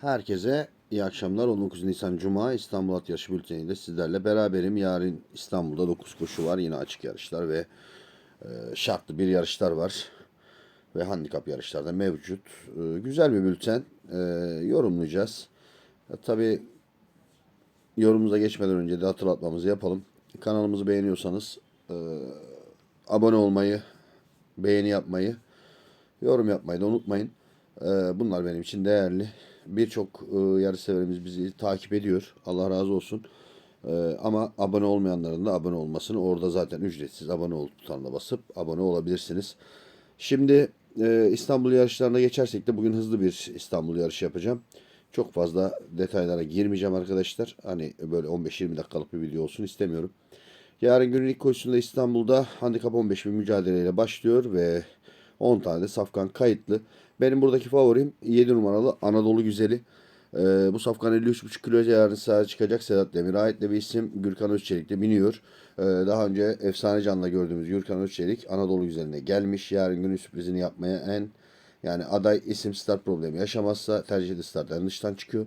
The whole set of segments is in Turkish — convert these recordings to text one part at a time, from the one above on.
Herkese iyi akşamlar. 19 Nisan Cuma İstanbul At Yarışı Bülteni'nde sizlerle beraberim. Yarın İstanbul'da 9 koşu var. Yine açık yarışlar ve e, şartlı bir yarışlar var. Ve handikap yarışlar da mevcut. E, güzel bir bülten. E, yorumlayacağız. E, tabii yorumumuza geçmeden önce de hatırlatmamızı yapalım. Kanalımızı beğeniyorsanız e, abone olmayı, beğeni yapmayı, yorum yapmayı da unutmayın. E, bunlar benim için değerli. Birçok e, yarış severimiz bizi takip ediyor. Allah razı olsun. E, ama abone olmayanların da abone olmasını orada zaten ücretsiz abone ol butonuna basıp abone olabilirsiniz. Şimdi e, İstanbul yarışlarına geçersek de bugün hızlı bir İstanbul yarışı yapacağım. Çok fazla detaylara girmeyeceğim arkadaşlar. Hani böyle 15-20 dakikalık bir video olsun istemiyorum. Yarın günün ilk koşusunda İstanbul'da handikap 15 bir mücadeleyle başlıyor ve 10 tane de safkan kayıtlı. Benim buradaki favorim 7 numaralı Anadolu Güzeli. Ee, bu safkan 53,5 kilo yarın sahaya çıkacak Sedat Demir ait bir isim Gürkan Özçelik de biniyor. Ee, daha önce Efsane Can'la gördüğümüz Gürkan Özçelik Anadolu Güzeli'ne gelmiş. Yarın günün sürprizini yapmaya en yani aday isim start problemi yaşamazsa tercihli startların dıştan çıkıyor.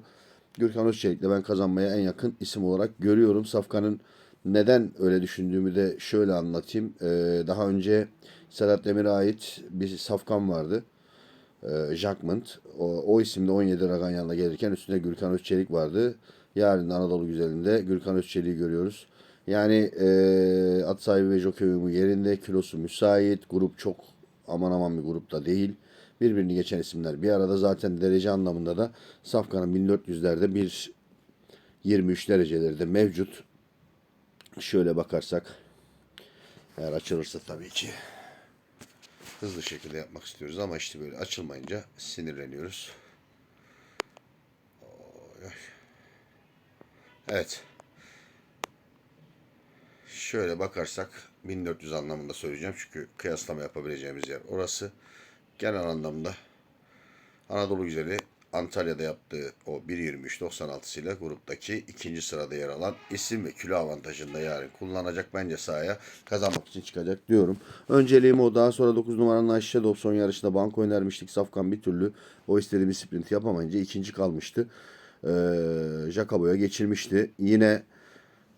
Gürkan Özçelik'le ben kazanmaya en yakın isim olarak görüyorum. Safkan'ın neden öyle düşündüğümü de şöyle anlatayım. Ee, daha önce Sedat Demir'e ait bir safkan vardı. Ee, Jackmont. O, o isimde 17 Ragan yanına gelirken üstünde Gürkan Özçelik vardı. Yarın Anadolu Güzeli'nde Gürkan Özçelik'i görüyoruz. Yani e, at sahibi ve jockey uyumu yerinde. Kilosu müsait. Grup çok aman aman bir grupta değil. Birbirini geçen isimler bir arada zaten derece anlamında da Safkan'ın 1400'lerde bir 23 dereceleri de mevcut. Şöyle bakarsak eğer açılırsa tabii ki hızlı şekilde yapmak istiyoruz ama işte böyle açılmayınca sinirleniyoruz. Evet. Şöyle bakarsak 1400 anlamında söyleyeceğim çünkü kıyaslama yapabileceğimiz yer orası. Genel anlamda Anadolu Güzeli Antalya'da yaptığı o 1.23.96 ile gruptaki ikinci sırada yer alan isim ve kilo avantajında yarın kullanacak bence sahaya kazanmak için çıkacak diyorum. Önceliğim o daha sonra 9 numaranın Ayşe Dobson yarışında banko önermiştik. Safkan bir türlü o istediğimiz sprinti yapamayınca ikinci kalmıştı. Ee, Jacobo'ya geçirmişti. Yine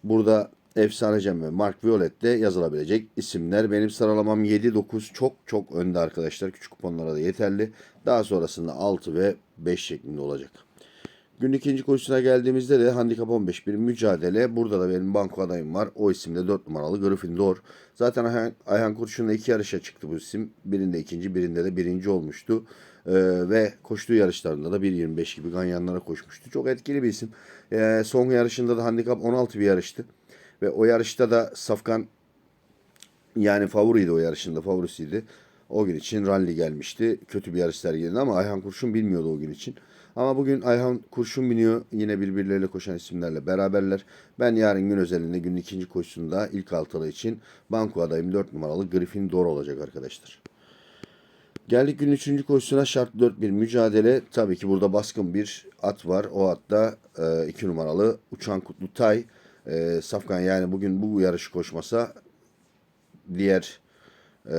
burada Efsane Cem ve Mark Violet'te yazılabilecek isimler. Benim sıralamam 7-9 çok çok önde arkadaşlar. Küçük kuponlara da yeterli. Daha sonrasında 6 ve 5 şeklinde olacak. Gün ikinci koşusuna geldiğimizde de handikap 15 bir mücadele. Burada da benim banko adayım var. O isimde 4 numaralı Gryffindor. Zaten Ayhan, Ayhan Kurşun'la iki yarışa çıktı bu isim. Birinde ikinci, birinde de birinci olmuştu. Ee, ve koştuğu yarışlarında da 1.25 gibi ganyanlara koşmuştu. Çok etkili bir isim. Ee, son yarışında da handikap 16 bir yarıştı. Ve o yarışta da Safkan yani favoriydi o yarışında favorisiydi. O gün için rally gelmişti. Kötü bir yarış sergiledi ama Ayhan Kurşun bilmiyordu o gün için. Ama bugün Ayhan Kurşun biniyor. Yine birbirleriyle koşan isimlerle beraberler. Ben yarın gün özelinde günün ikinci koşusunda ilk altılı için banko adayım 4 numaralı Gryffindor olacak arkadaşlar. Geldik günün üçüncü koşusuna şart 4 bir mücadele. Tabii ki burada baskın bir at var. O atta 2 numaralı Uçan Kutlutay. E, Safkan yani bugün bu yarışı koşmasa diğer e,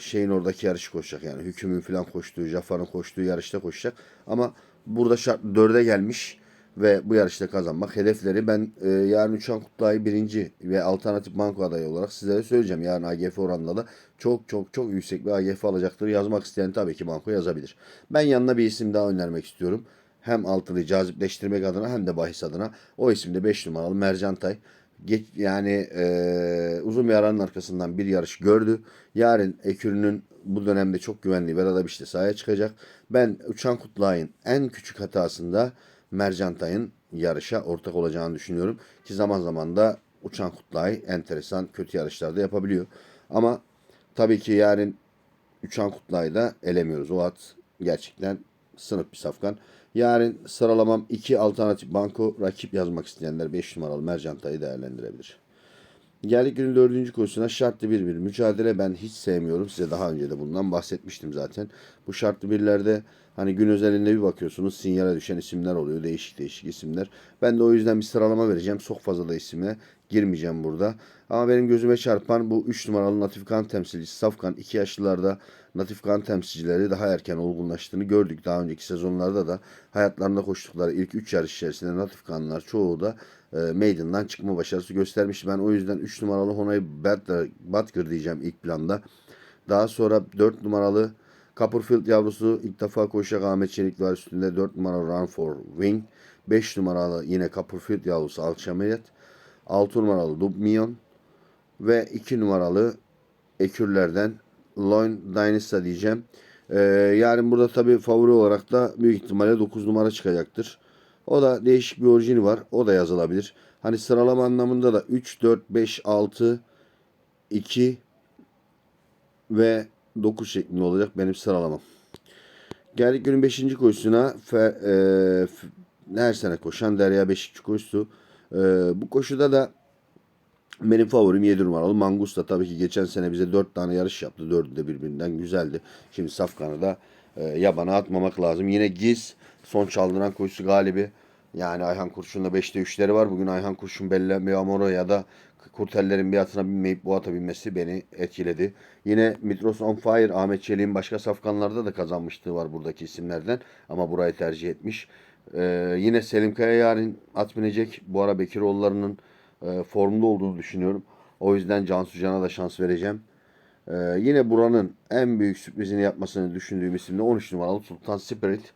şeyin oradaki yarışı koşacak. Yani hükümün falan koştuğu, Jafar'ın koştuğu yarışta koşacak. Ama burada şart 4'e gelmiş ve bu yarışta kazanmak hedefleri. Ben e, yarın Uçan Kutluay'ı birinci ve alternatif banko adayı olarak sizlere söyleyeceğim. Yarın AGF oranla da çok çok çok yüksek bir AGF alacaktır. Yazmak isteyen tabii ki banko yazabilir. Ben yanına bir isim daha önermek istiyorum. Hem altını cazipleştirmek adına hem de bahis adına. O isimde 5 numaralı Mercantay. Geç, yani e, uzun bir aranın arkasından bir yarış gördü. Yarın Ekürü'nün bu dönemde çok güvenli Veradabiş'te sahaya çıkacak. Ben Uçan Kutlay'ın en küçük hatasında Mercantay'ın yarışa ortak olacağını düşünüyorum. Ki zaman zaman da Uçan Kutlay enteresan kötü yarışlarda yapabiliyor. Ama tabii ki yarın Uçan Kutlay'ı da elemiyoruz. O at gerçekten sınıf bir safkan. Yarın sıralamam 2 alternatif banko rakip yazmak isteyenler 5 numaralı Mercantay'ı değerlendirebilir. Geldik günün dördüncü koşusuna şartlı bir bir mücadele ben hiç sevmiyorum. Size daha önce de bundan bahsetmiştim zaten. Bu şartlı birlerde hani gün özelinde bir bakıyorsunuz sinyale düşen isimler oluyor. Değişik değişik isimler. Ben de o yüzden bir sıralama vereceğim. Çok fazla da isime girmeyeceğim burada. Ama benim gözüme çarpan bu 3 numaralı Natifkan temsilcisi Safkan 2 yaşlılarda Natif kan temsilcileri daha erken olgunlaştığını gördük. Daha önceki sezonlarda da hayatlarında koştukları ilk 3 yarış içerisinde Natif kanlar çoğu da e, Maiden'dan çıkma başarısı göstermiş. Ben o yüzden 3 numaralı Butler, Butker diyeceğim ilk planda. Daha sonra 4 numaralı Copperfield yavrusu ilk defa koşacak Ahmet Çelik var üstünde 4 numaralı Run for Wing. 5 numaralı yine Copperfield yavrusu Alçamayet. 6 numaralı Dubmion. Ve 2 numaralı ekürlerden Loin Dynasty diyeceğim. Ee, yani burada tabii favori olarak da büyük ihtimalle 9 numara çıkacaktır. O da değişik bir orijini var. O da yazılabilir. Hani sıralama anlamında da 3, 4, 5, 6, 2 ve 9 şeklinde olacak benim sıralamam. Geldik günün 5. koşusuna. Fe, e, her sene koşan Derya Beşikçi koşusu. E, bu koşuda da benim favorim 7 numaralı Mangusta. Tabii ki geçen sene bize 4 tane yarış yaptı. Dördü de birbirinden güzeldi. Şimdi Safkan'ı da e, yabana atmamak lazım. Yine Giz son çaldıran koşusu galibi. Yani Ayhan Kurşun'da 5'te 3'leri var. Bugün Ayhan Kurşun Bella Meamoro ya da Kurtellerin bir atına binmeyip bu ata binmesi beni etkiledi. Yine Mitros on Fire Ahmet Çelik'in başka safkanlarda da kazanmışlığı var buradaki isimlerden. Ama burayı tercih etmiş. Ee, yine Selim Kaya yarın at binecek. Bu ara Bekiroğulları'nın e, formda olduğunu düşünüyorum. O yüzden Cansu Can'a da şans vereceğim. Ee, yine buranın en büyük sürprizini yapmasını düşündüğüm isim de 13 numaralı Sultan Spirit.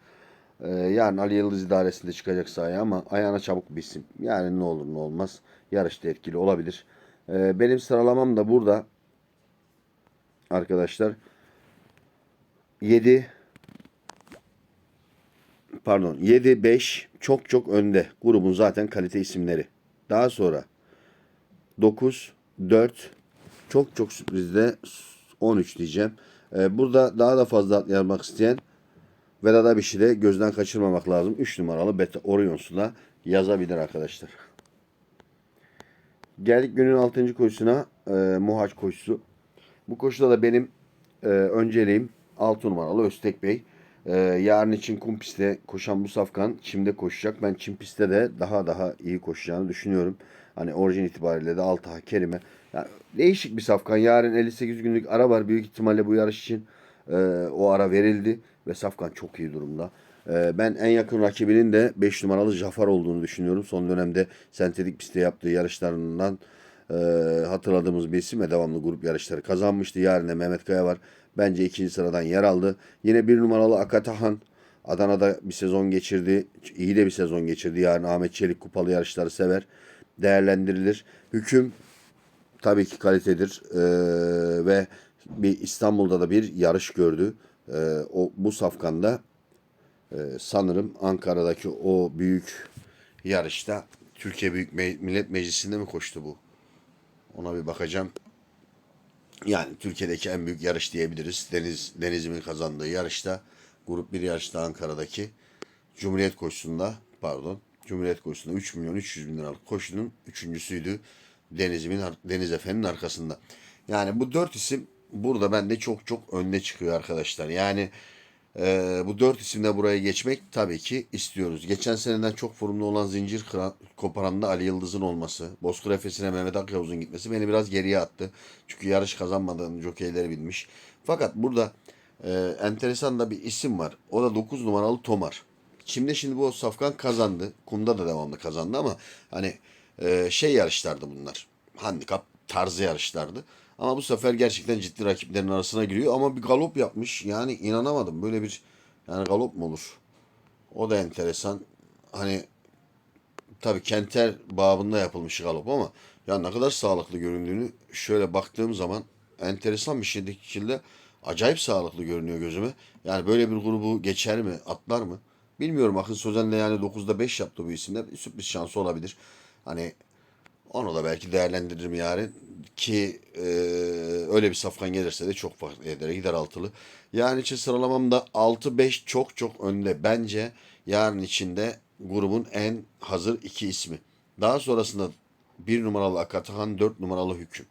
Ee, yarın Ali Yıldız idaresinde çıkacak sahaya ama ayağına çabuk bir isim. Yani ne olur ne olmaz. Yarışta etkili olabilir. Ee, benim sıralamam da burada. Arkadaşlar. 7 pardon 7 5 çok çok önde. Grubun zaten kalite isimleri. Daha sonra 9 4 çok çok sürprizde 13 diyeceğim. Ee, burada daha da fazla atlamak isteyen Vedat Abiş'i de gözden kaçırmamak lazım. 3 numaralı Beta Orions'u da yazabilir arkadaşlar. Geldik günün 6. koşusuna. E, Muhaç koşusu. Bu koşuda da benim e, önceliğim 6 numaralı Öztek Bey. E, yarın için kum pistte koşan bu safkan çimde koşacak. Ben çim pistte de daha daha iyi koşacağını düşünüyorum. Hani orijin itibariyle de Altaha Kerime. Yani değişik bir safkan. Yarın 58 günlük ara var. Büyük ihtimalle bu yarış için e, o ara verildi. Ve safkan çok iyi durumda. E, ben en yakın rakibinin de 5 numaralı Jafar olduğunu düşünüyorum. Son dönemde sentetik pistte yaptığı yarışlarından e, hatırladığımız bir isim ve devamlı grup yarışları kazanmıştı. Yarın Mehmet Kaya var. Bence ikinci sıradan yer aldı. Yine bir numaralı Akatahan. Adana'da bir sezon geçirdi. İyi de bir sezon geçirdi. Yarın Ahmet Çelik kupalı yarışları sever. Değerlendirilir. Hüküm tabii ki kalitedir. Ee, ve bir İstanbul'da da bir yarış gördü. Ee, o bu safkanda e, sanırım Ankara'daki o büyük yarışta Türkiye Büyük Millet Meclisi'nde mi koştu bu? Ona bir bakacağım. Yani Türkiye'deki en büyük yarış diyebiliriz. Deniz Denizim'in kazandığı yarışta grup bir yarışta Ankara'daki Cumhuriyet koşusunda pardon Cumhuriyet koşusunda 3 milyon 300 bin liralık koşunun üçüncüsüydü. Denizim'in Deniz Efe'nin arkasında. Yani bu dört isim burada bende çok çok önde çıkıyor arkadaşlar. Yani ee, bu dört isimle buraya geçmek tabii ki istiyoruz. Geçen seneden çok formda olan zincir kıran, koparanda Ali Yıldız'ın olması, Bozkır Efes'ine Mehmet Akyavuz'un gitmesi beni biraz geriye attı. Çünkü yarış kazanmadığını jokeyleri bilmiş. Fakat burada e, enteresan da bir isim var. O da 9 numaralı Tomar. Şimdi şimdi bu Safkan kazandı. Kumda da devamlı kazandı ama hani e, şey yarışlardı bunlar. Handikap tarzı yarışlardı. Ama bu sefer gerçekten ciddi rakiplerin arasına giriyor. Ama bir galop yapmış. Yani inanamadım. Böyle bir yani galop mu olur? O da enteresan. Hani tabii Kenter babında yapılmış galop ama ya ne kadar sağlıklı göründüğünü şöyle baktığım zaman enteresan bir şekilde acayip sağlıklı görünüyor gözüme. Yani böyle bir grubu geçer mi, atlar mı? Bilmiyorum. Akın Sözen de yani 9'da 5 yaptı bu isimde. Bir sürpriz şansı olabilir. Hani onu da belki değerlendiririm yarın ki e, öyle bir safkan gelirse de çok farklı eder gider altılı. Yarın için sıralamamda 6-5 çok çok önde. Bence yarın içinde grubun en hazır iki ismi. Daha sonrasında 1 numaralı Akatahan 4 numaralı Hüküm.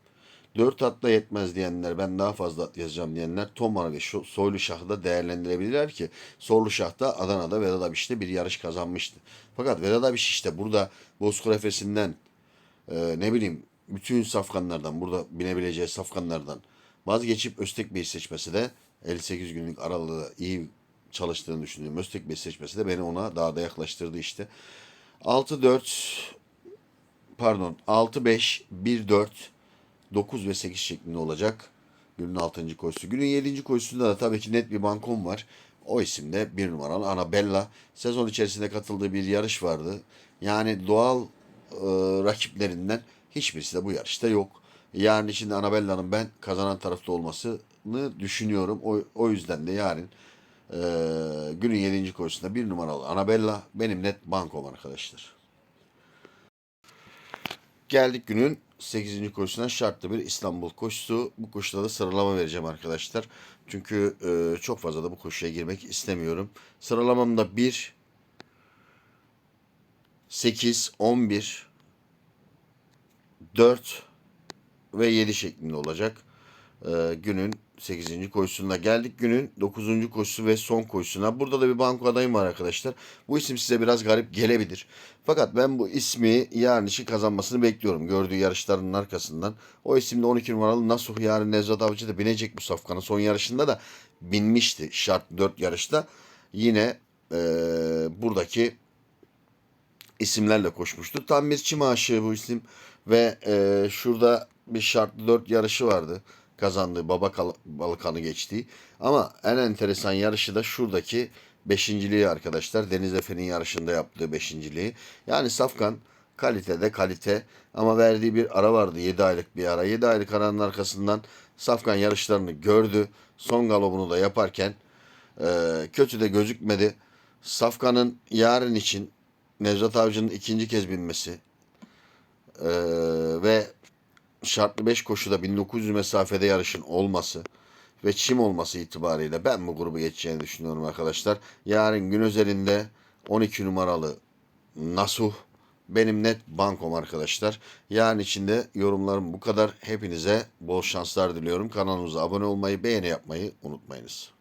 4 atla yetmez diyenler, ben daha fazla at yazacağım diyenler Tomar ve Soylu Şah'ı da değerlendirebilirler ki Soylu Şah da Adana'da Vedat Abiş'te bir yarış kazanmıştı. Fakat Vedat Abiş işte burada Bozkır Efes'inden e, ne bileyim bütün safkanlardan burada binebileceği safkanlardan vazgeçip Öztek Bey'i seçmesi de 58 günlük aralığı iyi çalıştığını düşündüğüm Öztek Bey seçmesi de beni ona daha da yaklaştırdı işte. 6-4 pardon 6-5 1-4 9 ve 8 şeklinde olacak. Günün 6. koşusu. Günün 7. koşusunda da tabii ki net bir bankom var. O isim de bir numaralı Anabella. Sezon içerisinde katıldığı bir yarış vardı. Yani doğal rakiplerinden hiçbirisi de bu yarışta yok. Yani şimdi Anabella'nın ben kazanan tarafta olmasını düşünüyorum. O, o yüzden de yarın e, günün 7. koşusunda bir numaralı Anabella benim net bankom arkadaşlar. Geldik günün 8. koşusuna şartlı bir İstanbul koşusu. Bu koşuda da sıralama vereceğim arkadaşlar. Çünkü e, çok fazla da bu koşuya girmek istemiyorum. Sıralamamda 1, 8, 11, 4 ve 7 şeklinde olacak. E, günün 8. koşusunda geldik. Günün 9. koşusu ve son koşusuna. Burada da bir banko adayım var arkadaşlar. Bu isim size biraz garip gelebilir. Fakat ben bu ismi yarın için kazanmasını bekliyorum. Gördüğü yarışlarının arkasından. O isimde 12 numaralı Nasuh yarın Nevzat Avcı da binecek bu safkanın. Son yarışında da binmişti. Şart 4 yarışta. Yine e, buradaki isimlerle koşmuştu. Tam bir çim aşığı bu isim ve e, şurada bir şartlı dört yarışı vardı. Kazandığı baba kal- balıkanı geçtiği. Ama en enteresan yarışı da şuradaki beşinciliği arkadaşlar. Deniz Efe'nin yarışında yaptığı beşinciliği. Yani Safkan kalitede kalite ama verdiği bir ara vardı 7 aylık bir ara. 7 aylık aranın arkasından Safkan yarışlarını gördü. Son galobunu da yaparken e, kötü de gözükmedi. Safkan'ın yarın için Nevzat Avcı'nın ikinci kez binmesi ee, ve şartlı 5 koşuda 1900 mesafede yarışın olması ve çim olması itibariyle ben bu grubu geçeceğini düşünüyorum arkadaşlar. Yarın gün özelinde 12 numaralı Nasuh benim net bankom arkadaşlar. Yarın içinde yorumlarım bu kadar. Hepinize bol şanslar diliyorum. Kanalımıza abone olmayı, beğeni yapmayı unutmayınız.